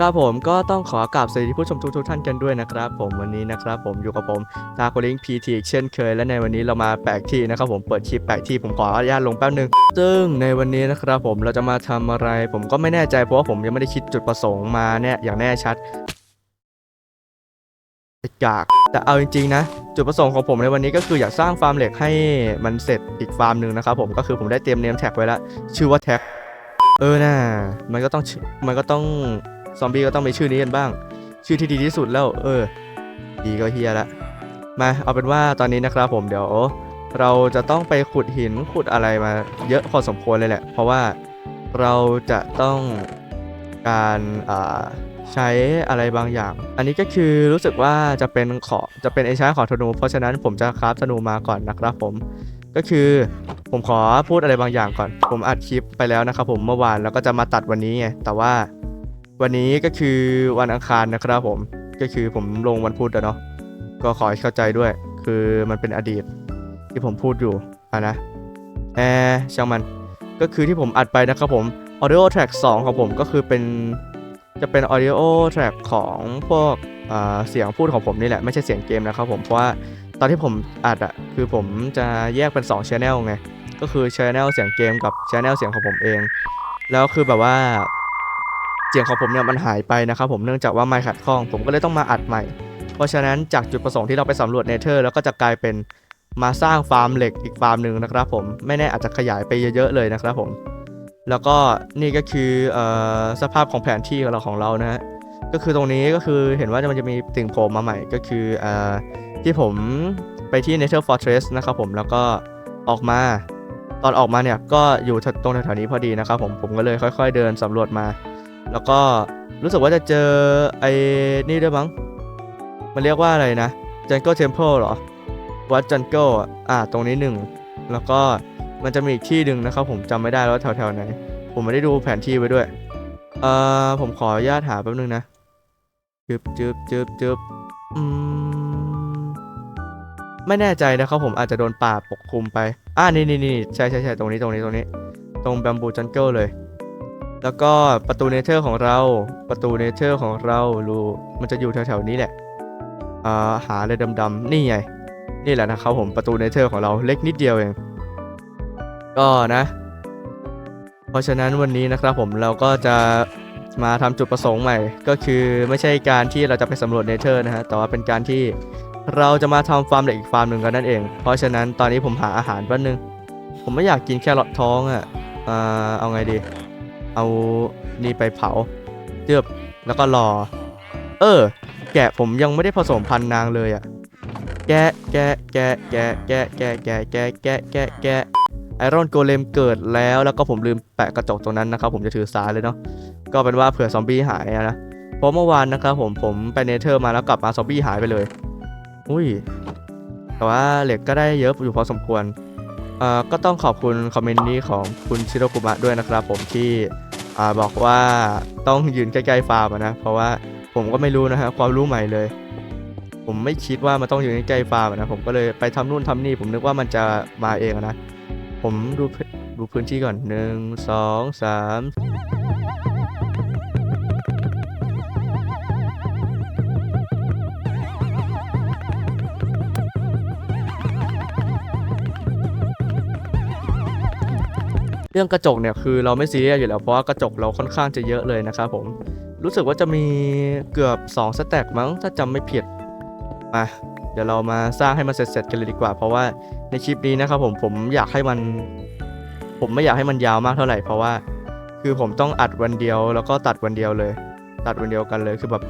ครับผมก็ต้องขอกราบสวัสดีผู้ชมทุกๆท่านกันด้วยนะครับ ผมวันนี้นะครับ ผมอยู่กับผมทาโคลิงพีทีเช่นเคย และในวันนี้เรามาแปลกที่นะครับ ผมเปิดคลิปแปลกที่ผมขออนุญาตลงแป๊บนึงซึ่งในวันนี้นะครับ ผมเราจะมาทำอะไร ผมก็ไม่แน่ใจเพราะว่าผมยังไม่ได้คิดจุดประสงค์มาเนี่ยอย่างแน่ชัดกากแต่เอาจริงๆนะ จุดประสงค์ของผมในวันนี้ก็คืออยากสร้างฟาร์มเหล็กให้มันเสร็จอีกฟาร์มหนึ่งนะครับผมก็คือผมได้เตรียมเนมแท็กไว้แล้วชื่อว่าแท็กเออน่ามันก็ต้องมันก็ต้อง ซอมบี้ก็ต้องมีชื่อนี้กันบ้าง ชื่อที่ดีที่สุดแล้ว เออ ดีก็เฮียละ มาเอาเป็นว่าตอนนี้นะครับผมเดี๋ยว เราจะต้องไปขุดหินขุดอะไรมา เยอะพอสมควรเลยแหละ เพราะว่าเราจะต้องการใช้อะไรบางอย่าง อันนี้ก็คือรู้สึกว่าจะเป็นขอจะเป็นไอช้าของธนู เพราะฉะนั้นผมจะคราฟธนูมาก่อนนะครับผม ก็คือผมขอพูดอะไรบางอย่างก่อน ผมอัดคลิปไปแล้วนะครับผมเมื่อวานแล้วก็จะมาตัดวันนี้ไง แต่ว่า วันนี้ก็คือวันอังคารนะครับผมก็คือผมลงวันพุธอะเนาะก็ขอให้เข้าใจด้วย คือมันเป็นอดีตที่ผมพูดอยู่อะนะแอร์ช่างมันก็คือที่ผมอัดไปนะครับผม audio track 2 ของผมก็คือเป็นจะเป็น audio track ของพวกเสียงพูดของผมนี่แหละ ไม่ใช่เสียงเกมนะครับผมเพราะว่าตอนที่ผมอัดอะคือผมจะแยกเป็น2 channel ไงก็คือ channel เสียงเกมกับ channel เสียงของผมเอง แล้วคือแบบว่า สียงของผมเนี่ยมันหายไปนะครับผมเนื่องจากว่าไมค์ขัดข้อง ผมก็เลยต้องมาอัดใหม่ เพราะฉะนั้นจากจุดประสงค์ที่เราไปสำรวจเนเธอร์ แล้วก็จะกลายเป็นมาสร้างฟาร์มเหล็กอีกฟาร์มหนึ่งนะครับผมไม่แน่อาจจะขยายไปเยอะๆเลยนะครับผมแล้วก็นี่ก็คือออสภาพของแผนที่ของเราของเรานะฮะก็คือตรงนี้ก็คือเห็นว่ามันจะมีติ่งโผล่มาใหม่ก็คือเอ่อที่ผมไปที่ Nature Fortress นะครับผมแล้วก็ออกมาตอนออกมาเนี่ยก็อยู่ตรงแถวๆนี้พอดีนะครับผมผมก็เลยค่อย ๆ เดินสำรวจมา แล้วก็รู้สึกว่าจะเจอไอ้นี่ด้วยมั้ง มันเรียกว่าอะไรนะ Jungle Temple เหรอ วัด Jungle อะอ่า ตรงนี้หนึ่ง แล้วก็มันจะมีอีกที่หนึ่งนะครับ ผมจำไม่ได้แล้วแถวๆไหน ผมไม่ได้ดูแผนที่ไว้ด้วย เอ่อ ผมขออนุญาตหาแป๊บนึงนะ จึบจึบจึบจึบอืม ไม่แน่ใจนะครับผมอาจจะโดนป่าปกคลุมไป อ่านี่นี่นี่ใช่ใช่ใช่ตรงนี้ตรงนี้ตรงนี้ ตรงแบมบูจังเกิลเลย แล้วก็ประตูเนเธอร์ของเรา ประตูเนเธอร์ของเรารูมันจะอยู่แถวๆนี้แหละอ่าหาอะไรดำๆนี่ไง นี่แหละนะครับผมประตูเนเธอร์ของเราเล็กนิดเดียวเอง ก็นะ เพราะฉะนั้นวันนี้นะครับผมเราก็จะมาทำจุดประสงค์ใหม่ ก็คือไม่ใช่การที่เราจะไปสำรวจเนเธอร์นะฮะ แต่ว่าเป็นการที่เราจะมาทำฟาร์มเหล็กอีกฟาร์มหนึ่งกันนั่นเอง เพราะฉะนั้นตอนนี้ผมหาอาหารแป๊บนึง ผมไม่อยากกินแค่ลอดท้องอะ่ะ อ่า เอาไงดี เอานี่ไปเผาเจือบแล้วก็รอ เออ แกะผมยังไม่ได้ผสมพันธุ์นางเลยอะ่ะ แกะแกะแกะแกะแกะแกะแกะแกะแกะแกะแกะไอรอนโกเลมเกิดแล้วแล้วก็ผมลืมแปะกระจกตรงนั้นนะครับผมจะถือสาเลยเนาะก็เป็นว่าเผื่อซอมบี้หายนะเพราะเมื่อวานนะครับผมผมไปเนเธอร์มาแล้วกลับมาซอมบี้หายไปเลย อุ้ยแต่ว่าเหล็กก็ได้เยอะอยู่พอสมควรเอ่อก็ต้องขอบคุณคอมเมนต์นี้ของคุณชิโรกุมะด้วยนะครับผมที่ อ่าบอกว่าต้องยืนใกล้ๆฟาร์มนะ เพราะว่าผมก็ไม่รู้นะฮะความรู้ใหม่เลย ผมไม่คิดว่ามันต้องอยู่ใกล้ๆฟาร์มนะผมก็เลยไปทำนู่นทำนี่ ผมนึกว่ามันจะมาเองนะ ผมดูดูพื้นที่ก่อนหนึ่งสองสาม เรื่องกระจกเนี่ยคือเราไม่ซีเรียสอยู่แล้วเพราะว่ากระจกเราค่อนข้างจะเยอะเลยนะครับผมรู้สึกว่าจะมีเกือบ2สแต็กมั้งถ้าจำไม่ผิดมาเดี๋ยวเรามาสร้างให้มันเสร็จๆกันเลยดีกว่า เพราะว่าในคลิปนี้นะครับผมผมอยากให้มัน ผมไม่อยากให้มันยาวมากเท่าไหร่เพราะว่า คือผมต้องอัดวันเดียวแล้วก็ตัดวันเดียวเลย ตัดวันเดียวกันเลยคือแบบ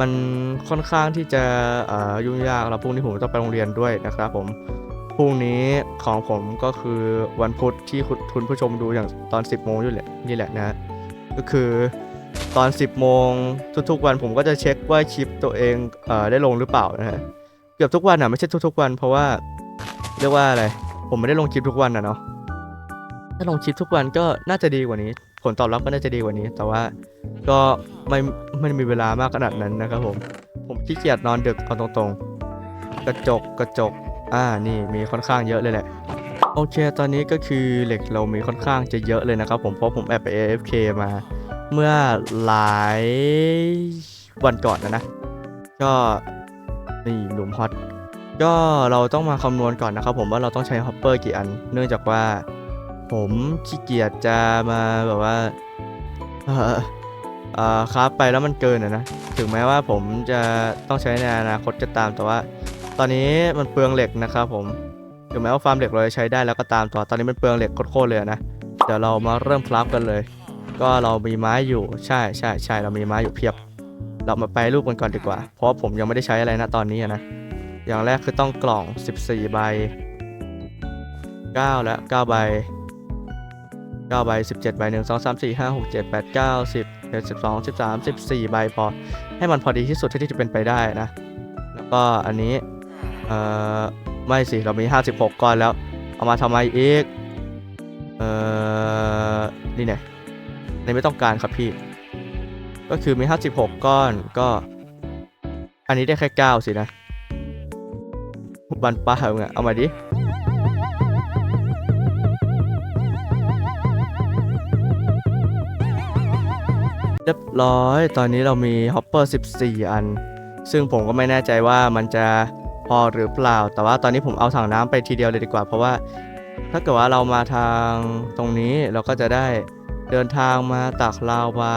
มันค่อนข้างที่จะยุ่งยากแล้วพรุ่งนี้ผมต้องไปโรงเรียนด้วยนะครับผม รุ่งนี้ของผมก็คือวันพุธที่คุณผู้ชมดูอย่างตอน 10โมงอยู่แหละนี่แหละนะก็คือตอน 10โมงทุกๆวันผมก็จะเช็คว่าคลิปตัวเองเอ่อได้ลงหรือเปล่านะฮะเกือบทุกวันอะไม่ใช่ทุกๆวัน เพราะว่าเรียกว่าอะไรผมไม่ได้ลงคลิปทุกวันอะเนาะถ้าลงคลิปทุกวันก็น่าจะดีกว่านี้ ผลตอบรับก็น่าจะดีกว่านี้ แต่ว่าก็ไม่ไม่มีเวลามากขนาดนั้นนะครับผมผมขี้เกียจนอนดึกเอาตรงๆ กระจกกระจก อ่านี่มีค่อนข้างเยอะเลยแหละโอเค ตอนนี้ก็คือเหล็กเรามีค่อนข้างจะเยอะเลยนะครับผมเพราะผมแอบไป AFK มา เมื่อหลายวันก่อนนะนะ ก็นี่หลุมฮอตก็เราต้องมาคำนวณก่อนนะครับผมว่าเราต้องใช้ฮอปเปอร์กี่อัน เนื่องจากว่าผมขี้เกียจจะมาแบบว่าเอ่อเออครับไปแล้วมันเกินอะนะ ถึงแม้ว่าผมจะต้องใช้ในอนาคตก็ตามแต่ว่า ตอนนี้มันเปลืองเหล็กนะครับผมถึงแม้ว่าฟาร์มเหล็กเราจะใช้ได้แล้วก็ตามแต่ว่าตอนนี้มันเปลืองเหล็กโคตรเลยนะเดี๋ยวเรามาเริ่มคราฟกันเลย ก็เรามีไม้อยู่ใช่ใช่ใช่เรามีไม้อยู่เพียบ เรามาแปรูปกันก่อนดีกว่า เพราะผมยังไม่ได้ใช้อะไรนะตอนนี้นะอย่างแรกคือต้องกล่อง 14 ใบ 9 แล้ว9ใบ9ใบ 17 ใบ 1 2 3 4 5 6 7 8 9 10 11 12 13 14 ใบพอ ให้มันพอดีที่สุดเท่าที่จะเป็นไปได้นะ แล้วก็อันนี้ อ่อไม่สิ เรามี 56 ก้อนแล้ว เอามาทำไมอีก เอ่อ นี่ไงในไม่ต้องการครับพี่ ก็คือมี 56 ก้อนก็ อันนี้ได้แค่ 9 สินะ บันป้าเอาไงเอามาดิเรียบร้อย ตอนนี้เรามีฮอปเปอร์ 14 อัน ซึ่งผมก็ไม่แน่ใจว่ามันจะ พอหรือเปล่า แต่ว่าตอนนี้ผมเอาถังน้ำไปทีเดียวเลยดีกว่า เพราะว่าถ้าเกิดว่าเรามาทางตรงนี้เราก็จะได้เดินทางมาตักลาวา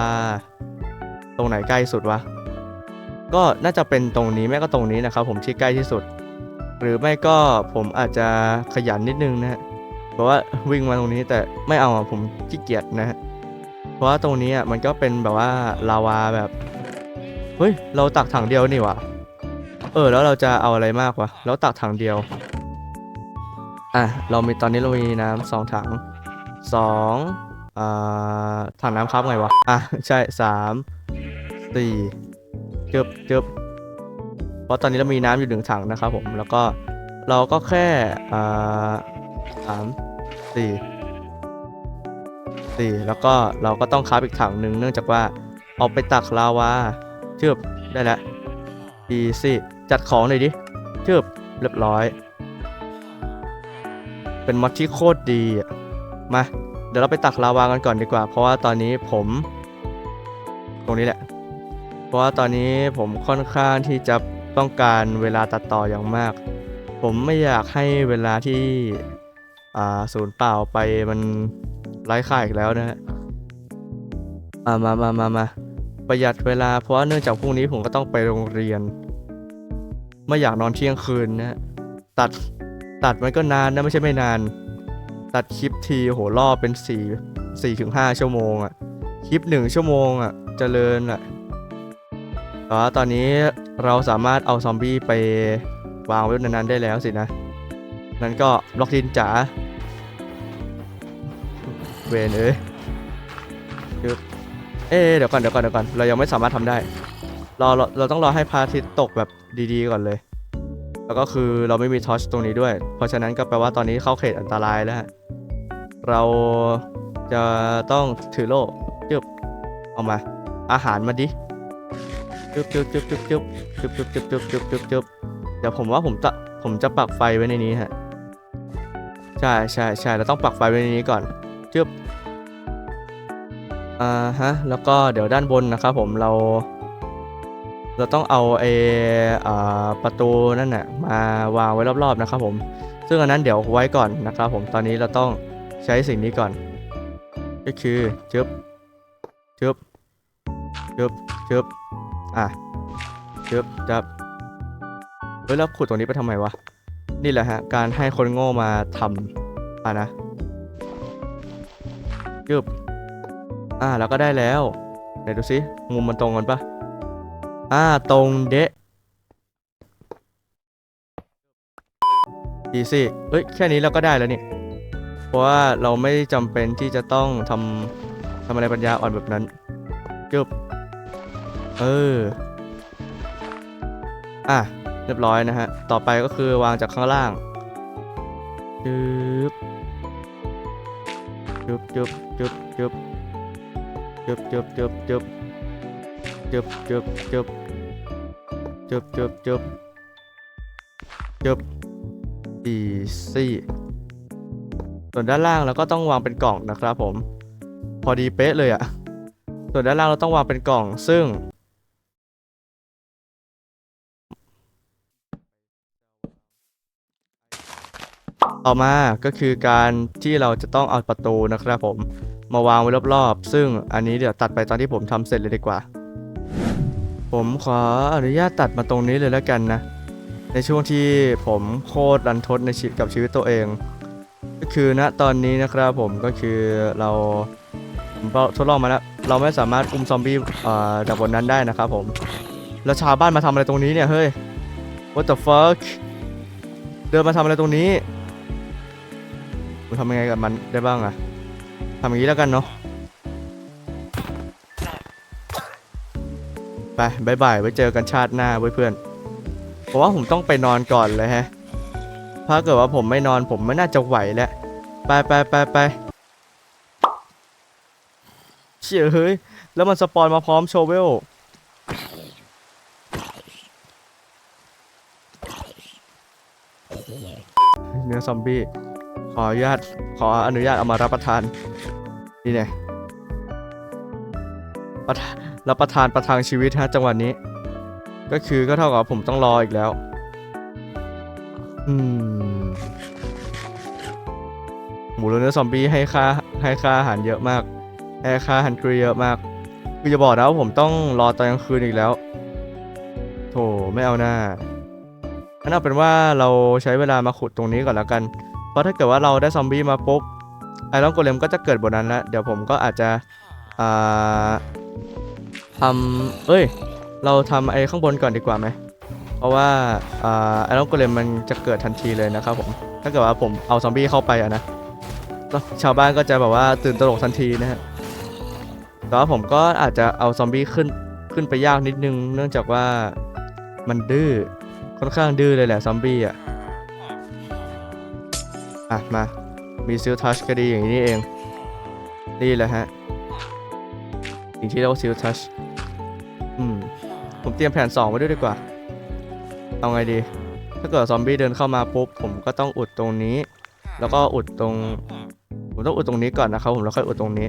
ตรงไหนใกล้สุดวะ ก็น่าจะเป็นตรงนี้ไม่ก็ตรงนี้นะครับ ผมที่ใกล้ที่สุด หรือไม่ก็ผมอาจจะขยันนิดนึงนะฮะเพราะว่าวิ่งมาตรงนี้แต่ไม่เอาผมขี้เกียจนะฮะเพราะว่าตรงนี้อะมันก็เป็นแบบว่าลาวาแบบเฮ้ยเราตักถังเดียวนี่วะ เออแล้วเราจะเอาอะไรมากวะแล้วตักถังเดียว อะเรามีตอนนี้เรามีน้ำสองถังสองอ่าถังน้ำครับไงวะอะใช่สามสี่เจบเจบเพราะตอนนี้เรามีน้ำอยู่หนึ่งถังนะครับผมแล้วก็เราก็แค่อ่าสามสี่สี่แล้วก็เราก็ต้องคราอีกถังหนึ่งเนื่องจากว่าเอาไปตักลาวาเชือบได้แล้วดีสิ จัดของหน่อยดิเชือบเรียบร้อย เป็นมอดที่โคตรดีอะมา เดี๋ยวเราไปตักลาวากันก่อนดีกว่า เพราะว่าตอนนี้ผม ตรงนี้แหละ เพราะว่าตอนนี้ผมค่อนข้างที่จะต้องการเวลาตัดต่ออย่างมาก ผมไม่อยากให้เวลาที่อ่าศูนย์เปล่าไปมันไร้ค่าอีกแล้วนะฮะอ่ามามามามาประหยัดเวลาเพราะว่าเนื่องจากพรุ่งนี้ผมก็ต้องไปโรงเรียน ไม่อยากนอนเที่ยงคืนนะตัดตัดมันก็นานนะไม่ใช่ไม่นาน ตัดคลิปทีโหรอบเป็นสี่สี่ถึงห้าชั่วโมงอะคลิปหนึ่งชั่วโมงอะเจริญอะแต่ว่าตอนนี้เราสามารถเอาซอมบี้ไปวางไว้ในนั้นได้แล้วสินะ นั้นก็บล็อกดินจ๋าเวนเอ้ยเอ๊เดี๋ยวก่อนเดี๋ยวก่อนเดี๋ยวก่อนเรายังไม่สามารถทำได้ รอเราเราต้องรอให้พระอาทิตย์ตกแบบดีๆก่อนเลย แล้วก็คือเราไม่มีทอชตรงนี้ด้วย เพราะฉะนั้นก็แปลว่าตอนนี้เข้าเขตอันตรายแล้วฮะเราจะต้องถือโล่จึบเอามา อาหารมาดิจึบจึบจึบจึบจึบจึบจึบจึบจึบจึบจึบจึบเดี๋ยวผมว่าผมจะผมจะปักไฟไว้ในนี้ฮะ ใช่ใช่ใช่เราต้องปักไฟไว้ในนี้ก่อนจึบอ่าฮะ แล้วก็เดี๋ยวด้านบนนะครับผมเรา เราต้องเอาไอ้อ่าประตูนั่นน่ะมาวางไว้รอบๆนะครับผม ซึ่งอันนั้นเดี๋ยวไว้ก่อนนะครับผมตอนนี้เราต้องใช้สิ่งนี้ก่อน ก็คือจึบจึบจึบจึบอะจึบจับเฮ้ยแล้วขุดตรงนี้ไปทำไมวะนี่แหละฮะการให้คนโง่มาทำอะนะยึบอ่าเราก็ได้แล้วไหนดูสิมุมมันตรงกันปะ อ่าตรงเดะดีสิเอ้ยแค่นี้เราก็ได้แล้วนี่ เพราะว่าเราไม่จำเป็นที่จะต้องทำทำอะไรปัญญาอ่อนแบบนั้นยึบเออ อะ เรียบร้อยนะฮะ ต่อไปก็คือวางจากข้างล่างจึบจุบจุบจุบจุบจุบจุบจุบจุบ จบจบจบจบจบจบจบอีซี่ส่วนด้านล่างเราก็ต้องวางเป็นกล่องนะครับผม พอดีเป๊ะเลยอะส่วนด้านล่างเราต้องวางเป็นกล่องซึ่งต่อมาก็คือการที่เราจะต้องเอาประตูนะครับผมมาวางไว้รอบๆ ซึ่งอันนี้เดี๋ยวตัดไปตอนที่ผมทำเสร็จเลยดีกว่า ผมขออนุญาตตัดมาตรงนี้เลยแล้วกันนะ ในช่วงที่ผมโคตรรันทดในชีวิตกับชีวิตตัวเอง ก็คือณตอนนี้นะครับผมก็คือเราผมทดลองมาแล้วเราไม่สามารถอุ้มซอมบี้อ่จากบนนั้นได้นะครับผม แล้วชาวบ้านมาทำอะไรตรงนี้เนี่ยเฮ้ย what the fuck เดินมาทำอะไรตรงนี้ผมทำยังไงกับมันได้บ้างอะทำอย่างนี้แล้วกันเนาะ ไปบายบายไว้เจอกันชาติหน้าไว้ยเพื่อน เพราะว่าผมต้องไปนอนก่อนเลยฮะ ถ้าเกิดว่าผมไม่นอนผมไม่น่าจะไหวแล้ว ไปไปไปไปเชี่ยเฮ้ย แล้วมันสปอนมาพร้อมโชเวล เนื้อซอมบี้ ขออนุญาต ขออนุญาตเอามารับประทาน นี่ไงประทาน รับประทานประทังชีวิตฮะจังหวะนี้ ก็คือก็เท่ากับผมต้องรออีกแล้ว อืม หมูเนื้อซอมบี้ให้ค่าให้ค่าอาหารเยอะมากให้ค่าอาหารครีเยอะมาก คือจะบอกนะว่าผมต้องรอตอนกลางคืนอีกแล้ว โถไม่เอาหน้างั้นเอาเป็นว่าเราใช้เวลามาขุดตรงนี้ก่อนแล้วกัน เพราะถ้าเกิดว่าเราได้ซอมบี้มาปุ๊บไอรอนโกเลมก็จะเกิดบนนั้นแล้ว เดี๋ยวผมก็อาจจะอ่า ทำเอ้ย เราทำไอ้ข้างบนก่อนดีกว่าไหม เพราะว่าอ่าไอรอนโกเลมมันจะเกิดทันทีเลยนะครับผม ถ้าเกิดว่าผมเอาซอมบี้เข้าไปอะนะ ชาวบ้านก็จะแบบว่าตื่นตระหนกทันทีนะฮะ แต่ว่าผมก็อาจจะเอาซอมบี้ขึ้นขึ้นไปยากนิดนึง เนื่องจากว่ามันดื้อ ค่อนข้างดื้อเลยแหละซอมบี้อะอะมา มีซิลทัชก็ดีอย่างนี้เอง นี่แหละฮะสิ่งที่เรียกว่าซิลทัช เตรียมแผน 2 ไว้ด้วยดีกว่า เอาไงดี ถ้าเกิดซอมบี้เดินเข้ามาปุ๊บ ผมก็ต้องอุดตรงนี้ แล้วก็อุดตรง ผมต้องอุดตรงนี้ก่อนนะครับ ผมแล้วค่อยอุดตรงนี้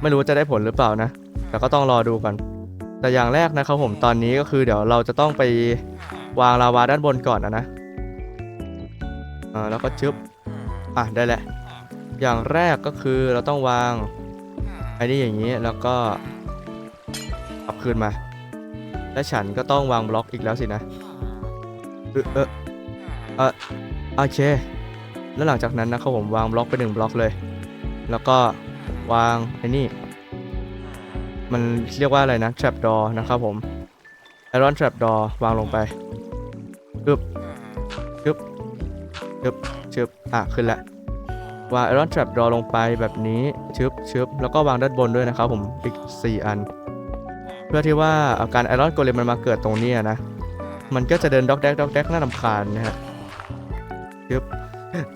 ไม่รู้จะได้ผลหรือเปล่านะ แต่ก็ต้องรอดูกัน แต่อย่างแรกนะครับผมตอนนี้ก็คือเดี๋ยวเราจะต้องไปวางลาวาด้านบนก่อนนะนะแล้วก็ชึบ อะได้แหล้วอย่างแรกก็คือเราต้องวางไอ้นี่อย่างนี้แล้วก็กลับคืนมา และฉันก็ต้องวางบล็อกอีกแล้วสินะ เออเออเออโอเค แล้วหลังจากนั้นนะครับผมวางบล็อกไปหนึ่งบล็อกเลย แล้วก็วางไอ้นี่ มันเรียกว่าอะไรนะ trap door นะครับผม iron trap door วางลงไปชึบชึบชึบชึบอะขึ้นแล้ววาง iron trap door ลงไปแบบนี้ชึบชึบแล้วก็วางด้านบนด้วยนะครับผมอีก4อัน เพื่อที่ว่าอาการ iron golem มันมาเกิดตรงนี้นะ มันก็จะเดินด็อกแดกด็อกแดกน่ารำคาญนะฮะชึบ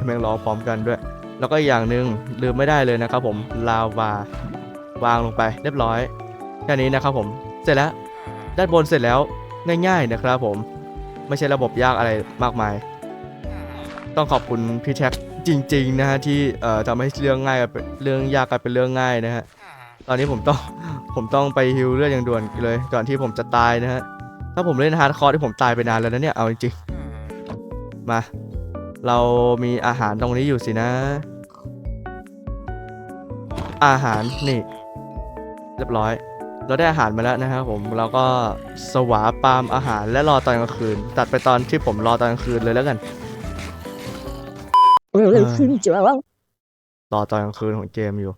แมงร้อพร้อมกันด้วย แล้วก็อีกอย่างหนึ่งลืมไม่ได้เลยนะครับผมลาวาวางลงไปเรียบร้อยแค่นี้นะครับผมเสร็จแล้วด้านบนเสร็จแล้วง่ายๆนะครับผมไม่ใช่ระบบยากอะไรมากมาย ต้องขอบคุณพี่แท็กจริง ๆ นะฮะที่เอ่อทำให้เรื่องง่ายกลายเป็นเรื่องยากกลายเป็นเรื่องง่ายนะฮะตอนนี้ผมต้อง ผมต้องไปฮิวเลือดอย่างด่วนเลย ก่อนที่ผมจะตายนะฮะ ถ้าผมเล่นฮาร์ดคอร์ที่ผมตายไปนานแล้วนะเนี่ย เอาจริงๆ มา เรามีอาหารตรงนี้อยู่สินะ อาหารนี่ เรียบร้อย เราได้อาหารมาแล้วนะครับผม เราก็สวาปามอาหารและรอตอนกลางคืน ตัดไปตอนที่ผมรอตอนกลางคืนเลยแล้วกันเร็วขึ้นจ้ารอตอนกลางคืนของเกมอยู่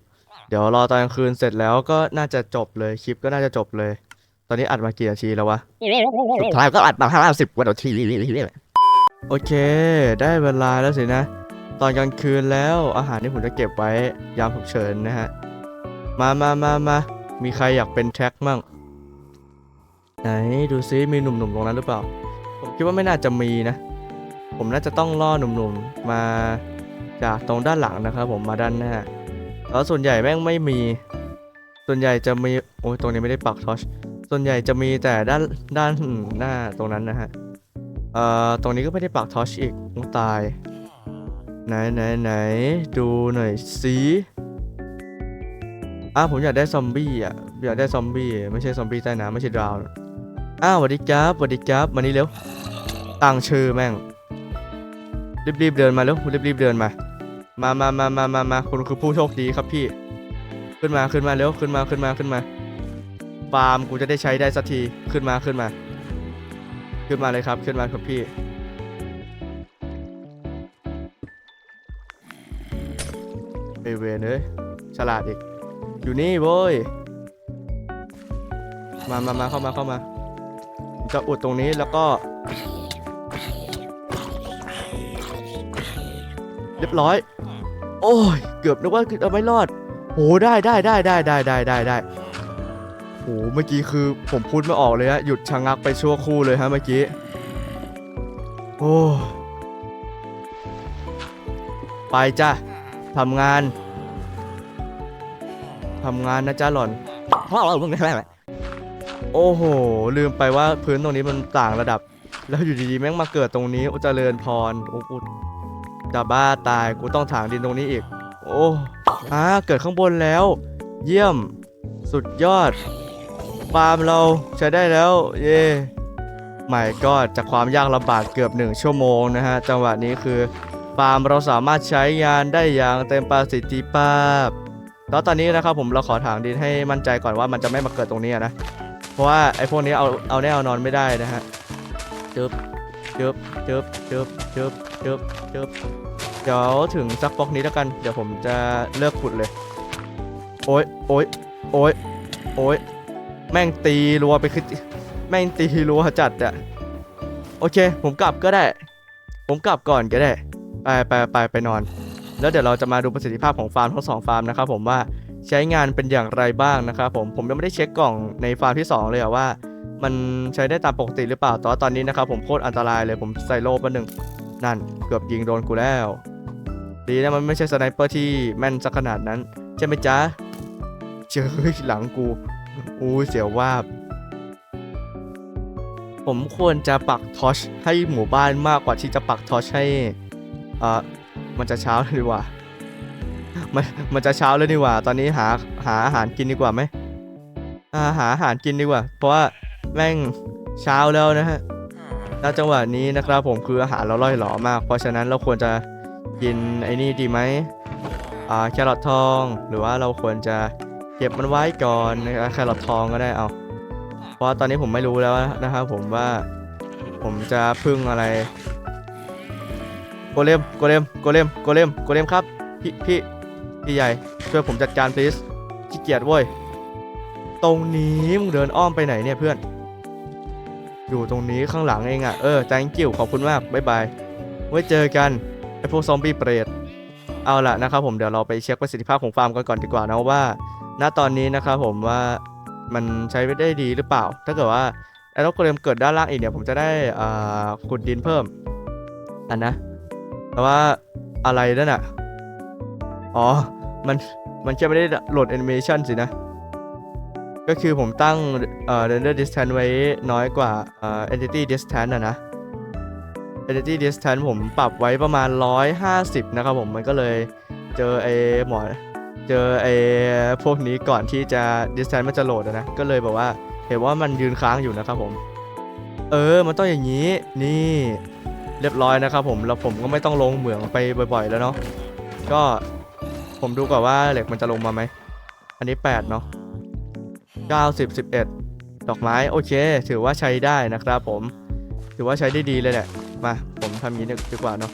เดี๋ยวรอตอนกลางคืนเสร็จแล้วก็น่าจะจบเลยคลิปก็น่าจะจบเลย ตอนนี้อัดมากี่นาทีแล้ววะสุดท้ายก็อัดมาห้าสิบกว่านาทีโอเค ได้เวลาแล้วสินะ ตอนกลางคืนแล้วอาหารที่ผมจะเก็บไว้ยามฉุกเฉินนะฮะ มามามามามีใครอยากเป็นแท็กมั่งไหนดูซิมีหนุ่มๆตรงนั้นหรือเปล่า ผมคิดว่าไม่น่าจะมีนะ ผมน่าจะต้องล่อหนุ่มๆมาจากตรงด้านหลังนะครับผมมาด้านหน้า แล้วส่วนใหญ่แม่งไม่มี ส่วนใหญ่จะมี โอ้ยตรงนี้ไม่ได้ปักทอช ส่วนใหญ่จะมีแต่ด้านด้านหน้าตรงนั้นนะฮะ เอ่อ ตรงนี้ก็ไม่ได้ปักทอชอีกโอ้ตาย ไหนไหนไหนดูหน่อยสิอะผมอยากได้ซอมบี้อะ อยากได้ซอมบี้ไม่ใช่ซอมบี้ใต้น้ำไม่ใช่ดาวอ้าวสวัสดีครับสวัสดีครับมานี่เร็วตั้งชื่อแม่งรีบๆเดินมาเร็วรีบๆเดินมา มามามามามามาคุณคือผู้โชคดีครับพี่ ขึ้นมาขึ้นมาเร็วขึ้นมาขึ้นมาขึ้นมาฟาร์มกูจะได้ใช้ได้สักทีขึ้นมาขึ้นมา ขึ้นมาเลยครับขึ้นมาครับพี่เอเวนเอ้ยฉลาดอีก อยู่นี่โว้ยมามามาเข้ามาเข้ามา จะอุดตรงนี้แล้วก็เรียบร้อย โอ้ย เกือบนึกว่าจะไม่รอดโหได้ได้ได้ได้ได้ได้ได้ได้โหเมื่อกี้คือผมพูดไม่ออกเลยฮะหยุดชะงักไปชั่วครู่เลยฮะเมื่อกี้ โอ้ไปจ้ะทำงานทำงานนะจ้าหล่อนว้าวมึงไม่ไม่โอ้โห ลืมไปว่าพื้นตรงนี้มันต่างระดับ แล้วอยู่ดีๆ แม่งมาเกิดตรงนี้อุจเจริญพรโอ้กู จะบ้าตายกูต้องถางดินตรงนี้อีก โอ้อาเกิดข้างบนแล้ว เยี่ยม สุดยอดฟาร์มเราใช้ได้แล้ว เย่ใหม่ก็จากความยากลำบากเกือบหนึ่งชั่วโมงนะฮะ จังหวะนี้คือฟาร์มเราสามารถใช้งานได้อย่างเต็มประสิทธิภาพแล้วตอนนี้นะครับผมเราขอถางดินให้มั่นใจก่อนว่ามันจะไม่มาเกิดตรงนี้นะ เพราะว่าไอ้พวกนี้เอาเอาแน่เอานอนไม่ได้นะฮะจึบจึบจึบจึบจึบจึบ จบเดี๋ยวถึงซักบล็อกนี้แล้วกัน เดี๋ยวผมจะเลิกขุดเลย โอ๊ยโอ๊ยโอ๊ยโอ๊ยแม่งตีรัวไปคือแม่งตีรัวจัดอะโอเค ผมกลับก็ได้ ผมกลับก่อนก็ได้ ไปไปไปไปนอน แล้วเดี๋ยวเราจะมาดูประสิทธิภาพของฟาร์มทั้งสองฟาร์มนะครับผมว่าใช้งานเป็นอย่างไรบ้างนะครับผมผมยังไม่ได้เช็คกล่องในฟาร์มที่ 2 เลยว่า มันใช้ได้ตามปกติหรือเปล่าแต่ว่าตอนนี้นะครับผมโคตรอันตรายเลยผมใส่โล่มาหนึ่ง นั่นเกือบยิงโดนกูแล้ว ดีนะมันไม่ใช่สไนเปอร์ที่แม่นสักขนาดนั้น ใช่ไหมจ๊ะเจอหลังกูอู้เสียวว่าบ ผมควรจะปักทอชให้หมู่บ้านมากกว่าที่จะปักทอชให้อ่อมันจะเช้าแล้วดีกว่า มันมันจะเช้าแล้วดีกว่า ตอนนี้หาหาอาหารกินดีกว่าไหมอ่าหาอาหารกินดีกว่า เพราะว่าแม่งเช้าแล้วนะฮะ ณจังหวะนี้นะครับผมคืออาหารเราล่อยหลอมาก เพราะฉะนั้นเราควรจะกินไอ้นี่ดีไหมอ่าแครอททอง หรือว่าเราควรจะเก็บมันไว้ก่อนนะครับแครอททองก็ได้เอา เพราะตอนนี้ผมไม่รู้แล้วนะครับผมว่าผมจะพึ่งอะไรโกเลมโกเลมโกเลมโกเลมโกเลมครับ พี่พี่พี่ใหญ่ช่วยผมจัดการ please ขี้เกียจเว้ย ตรงนี้มึงเดินอ้อมไปไหนเนี่ยเพื่อน อยู่ตรงนี้ข้างหลังเองอะ่ะ เออ thank you ขอบคุณมาก บ๊ายบาย ไว้เจอกัน ไอพวกซอมบี้เปรต เอาละนะครับผม เดี๋ยวเราไปเช็คประสิทธิภาพของฟาร์มกันก่อนดีกว่านะว่า ณ ตอนนี้นะครับผมว่ามันใช้ไได้ดีหรือเปล่า ถ้าเกิดว่าไอรอนโกเลมเกิดด้านล่างอีกเนี่ยผมจะได้อ่าขุดดินเพิ่ม อันนะ แต่ว่าอะไรนั่นอะ อ๋อ มัน มันแค่ไม่ได้โหลดแอนิเมชันสินะ ก็คือผมตั้งเอ่อ render distance ไว้น้อยกว่าเอ่อ entity distance อะนะ entity distance ผมปรับไว้ประมาณ 150 นะครับผมมันก็เลยเจอไอ้หมอเจอไอ้พวกนี้ก่อนที่จะ distance มันจะโหลดอะนะ ก็เลยแบบว่าเห็นว่ามันยืนค้างอยู่นะครับผม เออ มันต้องอย่างนี้ นี่เรียบร้อยนะครับผมแล้วผมก็ไม่ต้องลงเหมืองไปบ่อย ๆ แล้วเนาะก็ผมดูก่อนว่าเหล็กมันจะลงมาไหม อันนี้ 8 เนาะ 90 11 ดอกไม้โอเค ถือว่าใช้ได้นะครับผม ถือว่าใช้ได้ดีเลยแหละ มาผมทำงี้ดีกว่าเนาะ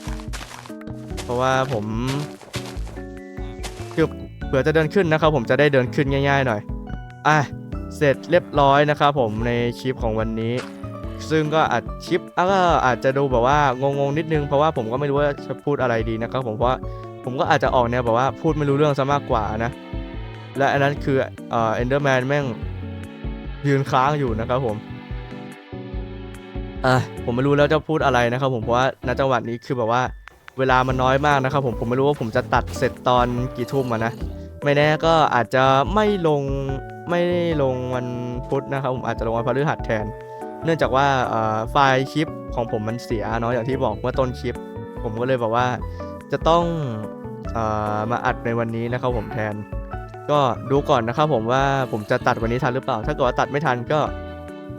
เพราะว่าผมคือเผื่อจะเดินขึ้นนะครับ ผมจะได้เดินขึ้นง่าย ๆ หน่อย อะ เสร็จเรียบร้อยนะครับผมในคลิปของวันนี้ ซึ่งก็อาจคลิปก็อาจจะดูแบบว่างงๆนิดนึง เพราะว่าผมก็ไม่รู้ว่าจะพูดอะไรดีนะครับผม เพราะผมก็อาจจะออกแนวแบบว่าพูดไม่รู้เรื่องซะมากกว่านะ และอันนั้นคือเอ่อเอนเดอร์แมนแม่งยืนค้างอยู่นะครับผมอะผมไม่รู้แล้วจะพูดอะไรนะครับผมเพราะว่าณจังหวะนี้คือแบบว่าเวลามันน้อยมากนะครับผมผมไม่รู้ว่าผมจะตัดเสร็จตอนกี่ทุ่มอะนะไม่แน่ก็อาจจะไม่ลงไม่ลงวันพุธนะครับผมอาจจะลงวันพฤหัสแทน เนื่องจากว่าเอ่อไฟล์คลิปของผมมันเสียเนาะอย่างที่บอกเมื่อต้นคลิป ผมก็เลยบอกว่าจะต้องเออมาอัดในวันนี้นะครับผมแทน ก็ดูก่อนนะครับผมว่าผมจะตัดวันนี้ทันหรือเปล่า ถ้าเกิดว่าตัดไม่ทันก็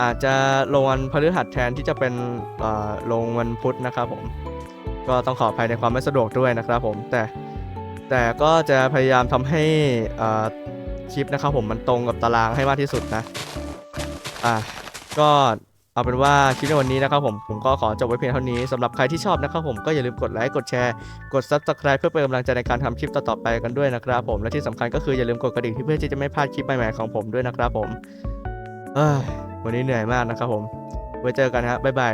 อาจจะลงวันพฤหัสแทนที่จะเป็นลงวันพุธนะครับผม ก็ต้องขออภัยในความไม่สะดวกด้วยนะครับผมแต่แต่ก็จะพยายามทำให้คลิปนะครับผมมันตรงกับตารางให้มากที่สุดนะอะก็ เอาเป็นว่าคลิปในวันนี้นะครับผมผมก็ขอจบไว้เพียงเท่านี้สำหรับใครที่ชอบนะครับผมก็อย่าลืมกดไลค์กดแชร์กด subscribe เพื่อเป็นกำลังใจในการทำคลิปต่อๆไปกันด้วยนะครับผมและที่สำคัญก็คืออย่าลืมกดกระดิ่งที่เพื่อที่จะไม่พลาดคลิปใหม่ๆของผมด้วยนะครับผมวันนี้เหนื่อยมากนะครับผมไว้เจอกันฮะบ๊ายบาย